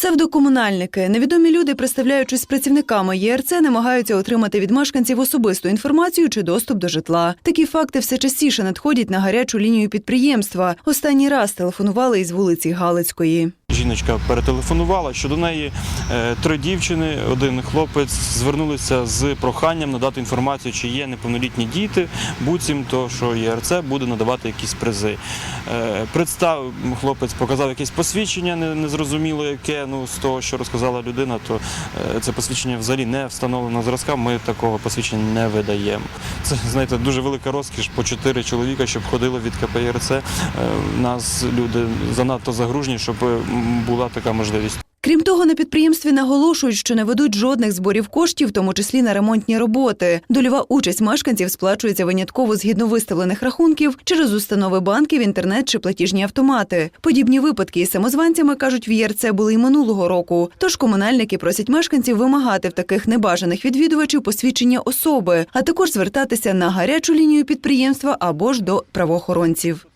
Псевдокомунальники, невідомі люди, представляючись працівниками ЄРЦ, намагаються отримати від мешканців особисту інформацію чи доступ до житла. Такі факти все частіше надходять на гарячу лінію підприємства. Останній раз телефонували із вулиці Галицької. Жіночка перетелефонувала, що до неї е, три дівчини, один хлопець звернулися з проханням надати інформацію, чи є неповнолітні діти, буцімто, що ЄРЦ буде надавати якісь призи. Е, Представ хлопець показав якесь посвідчення, незрозуміло яке. Ну з того, що розказала людина, то е, це посвідчення взагалі не встановлено зразка. Ми такого посвідчення не видаємо. Це знаєте дуже велика розкіш по чотири чоловіка, щоб ходили від КПРЦ. Е, У нас люди занадто загружені, щоб була така можливість. Крім того, на підприємстві наголошують, що не ведуть жодних зборів коштів, в тому числі на ремонтні роботи. Дольова участь мешканців сплачується винятково згідно виставлених рахунків через установи банків, інтернет чи платіжні автомати. Подібні випадки із самозванцями кажуть в ЄРЦ були й минулого року. Тож комунальники просять мешканців вимагати в таких небажаних відвідувачів посвідчення особи, а також звертатися на гарячу лінію підприємства або ж до правоохоронців.